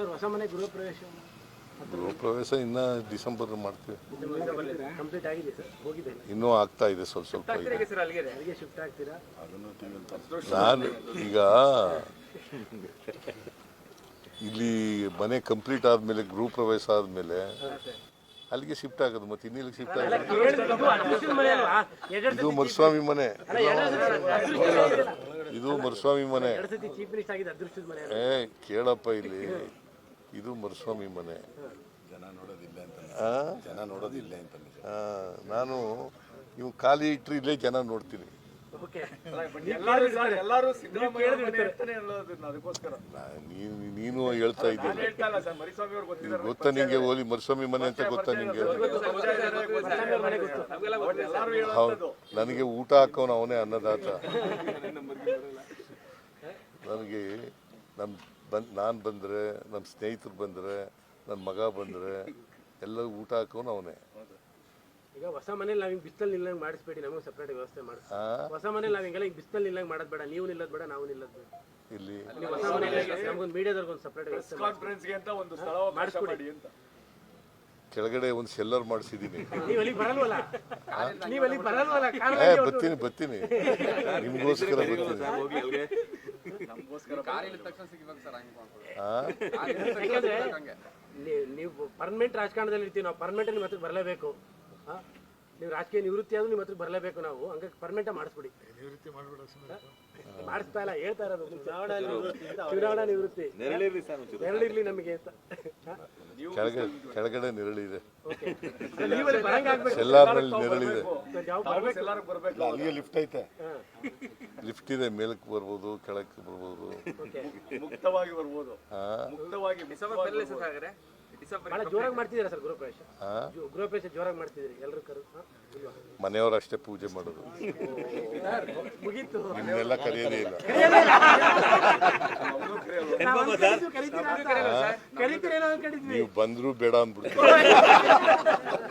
Sir ಹೊಸ ಮನೆ ಗೃಹ ಪ್ರವೇಶ ಗೃಹ ಪ್ರವೇಶ ಇನ್ನ ಡಿಸೆಂಬರ್ ಮಾಡ್ತೀವಿ. ಕಂಪ್ಲೀಟ್ ಆಗಿದೆ ಸರ್ ಹೋಗಿದೆ. ಇನ್ನೂ ಆಗ್ತಾ ಇದೆ ಸ್ವಲ್ಪ ಸ್ವಲ್ಪ ಇದೆ. ಅಲ್ಲಿಗೆ? ಶಿಫ್ಟ್ ಆಗ್ತೀರಾ? ನಾನು ಈಗ ಇಲ್ಲಿ ಮನೆ ಕಂಪ್ಲೀಟ್ ಆದ್ಮೇಲೆ ಗೃಹ ಪ್ರವೇಶ ಆದ್ಮೇಲೆ ಅಲ್ಲಿಗೆ ಶಿಫ್ಟ್ ಆಗೋದು ಮತ್ತೆ ಇನ್ನಿಲ್ಲಿ ಶಿಫ್ಟ್ ಆಗೋದು? ಇದು ಮರುಸ್ವಾಮಿ ಮನೆ. ಇದು ಮರುಸ್ವಾಮಿ ಮನೆ. ಏ ಕೇಳಪ್ಪ ಇಲ್ಲಿ. ಇದು ಮರುಸ್ವಾಮಿ ಮನೆ. ಜನ ನೋಡೋದಿಲ್ಲ ಅಂತ ಜನ ನೋಡೋದಿಲ್ಲ ಅಂತ ನಾನು ನೀವು ಖಾಲಿ ಇಟ್ಟರೆ ಇಲ್ಲೇ ಜನ ನೋಡ್ತೀನಿ. ಓಕೆ ಎಲ್ಲರೂ ಎಲ್ಲರೂ ಸಿದ್ದರಾಮಯ್ಯ ಅವ್ರ ಮನೆ ಅದಕ್ಕೋಸ್ಕರ. ನೀನು ನೀನು ಹೇಳ್ತಾ ಇದ್ದೀನಿ. ಗೊತ್ತಾ ನಿಂಗೆ ಓಲಿ ಮರುಸ್ವಾಮಿ ಮನೆ ಅಂತ ಗೊತ್ತಾ ನಿಂಗೆ? ನನಗೆ ಊಟ ಹಾಕೋನು ಅವನೇ ಅನ್ನದಾತ. ನನಗೆ ನನ್ನ ಬಂದ್ ನಾನು ಬಂದರೆ ನನ್ನ ಸ್ನೇಹಿತರು ಬಂದರೆ ನನ್ನ ಮಗ ಬಂದರೆ ಎಲ್ಲರೂ ಊಟ ಹಾಕೋನು ಅವನೇ. ಈಗ ಹೊಸ ಮನೇಲಿ ನಾವು ಹಿಂಗೆ ಬಿಸ್ತಲ್ಲಿ ನಿಲ್ಲಂಗೆ ಮಾಡಿಸ್ಬೇಡಿ ನಮಗೆ ಸಪ್ರೇಟ್ ವ್ಯವಸ್ಥೆ ಮಾಡಿ. ಹೊಸ ಮನೇಲಿ ನಾವು ಹಿಂಗೆಲ್ಲ ಹಿಂಗೆ ಬಿಸ್ತಲ್ಲಿ ನಿಲ್ಲಂಗೆ ಮಾಡೋದು ಬೇಡ ನೀವು ನಿಲ್ಲೋದು ಬೇಡ ನಾವು ನಿಲ್ಲೋದು ಬೇಡ. ಇಲ್ಲಿ? ಹೊಸ ಮನೇಲಿ ನಮ್ಗೊಂದು ಮೀಡಿಯಾದವ್ರಿಗೆ ಒಂದು ಸಪ್ರೇಟ್ ವ್ಯವಸ್ಥೆ ಕಾನ್ಫರೆನ್ಸ್ಗೆ ಅಂತ ಒಂದು ಸ್ಥಳ ಮಾಡಿಸ್ಕೊಡಿ. ಅಂತ. ಕೆಳಗಡೆ ಒಂದು ಸೆಲ್ಲರ್ ಮಾಡಿಸಿದ್ದೀನಿ ನೀವು ಅಲ್ಲಿ ಬರಲ್ವಲ್ಲ? ನೀವು ಅಲ್ಲಿ ಬರಲ್ವಲ್ಲ? ಕಾರಣ ಏ ಬರ್ತೀನಿ ಬರ್ತೀನಿ. ನಿಮಗೋಸ್ಕರ ಬರ್ತೀನಿ. ಯಾಕಂದ್ರೆ ನೀವು ಪರ್ಮನೆಂಟ್ ರಾಜಕಾರಣದಲ್ಲಿ ಇರ್ತೀವಿ ನಾವು ಪರ್ಮನೆಂಟ್ ಮತ್ತೆ ಬರಲೇಬೇಕು. ಹಾ? ನೀವು ರಾಜಕೀಯ ನಿವೃತ್ತಿ ಆದ್ರೂ ನಿಮ್ಮ ಹತ್ರ ಬರಲೇಬೇಕು ನಾವು. ಹಂಗಾಗಿ ಪರ್ಮನೆಂಟ್ ಮಾಡಿಸ್ಬಿಡಿ. ಮಾಡಿಸ್ತಾ ಇಲ್ಲ ಹೇಳ್ತಾ ಇರೋದು. ಚುನಾವಣಾ ನಿವೃತ್ತಿ ಚುನಾವಣಾ ನಿವೃತ್ತಿ. ನೆರಳಿರ್ಲಿ ನಮಗೆ ಅಂತ? ಕೆಳಗಡೆ ಕೆಳಗಡೆ ನೆರಳಿದೆ ಆಗ್ಬೇಕು. ಸೆಲ್ಲಾರ್ನಲ್ಲಿ ನೆರಳಿದೆ. ಎಲ್ಲರೂ ಅಲ್ಲಿಗೆ ಲಿಫ್ಟ್ ಐತೆ. ಲಿಫ್ಟ್ ಇದೆ ಮೇಲಕ್ಕೆ ಬರ್ಬೋದು ಕೆಳಕ್ಕೆ ಬರ್ಬೋದು. ಓಕೆ. ಮುಕ್ತವಾಗಿ ಬರ್ಬೋದು. ಮುಕ್ತವಾಗಿ ಬಹಳ ಜೋರಾಗಿ ಮಾಡ್ತಿದ್ದೀರಾ ಸರ್ ಗೃಹ ಪ್ರವೇಶ ಆ? ಗೃಹ ಪ್ರವೇಶ ಜೋರಾಗಿ ಮಾಡ್ತಿದ್ದೀರಿ ಎಲ್ಲರೂ ಕರು ಹಾ? ಇಲ್ವಾ? ಮನೆಯವರು ಅಷ್ಟೇ ಪೂಜೆ ಮಾಡೋದು. ಮುಗೀತು. ನಿಮ್ಮೆಲ್ಲ ಕರೆಯೋದೇ ಇಲ್ಲ. ಕರೀತೀರೇನೋ ಅನ್ಕೊಂಡಿದ್ವಿ ನೀವು ಬಂದ್ರು ಬೇಡ ಅಂದ್ಬಿಡ್ತೀವಿ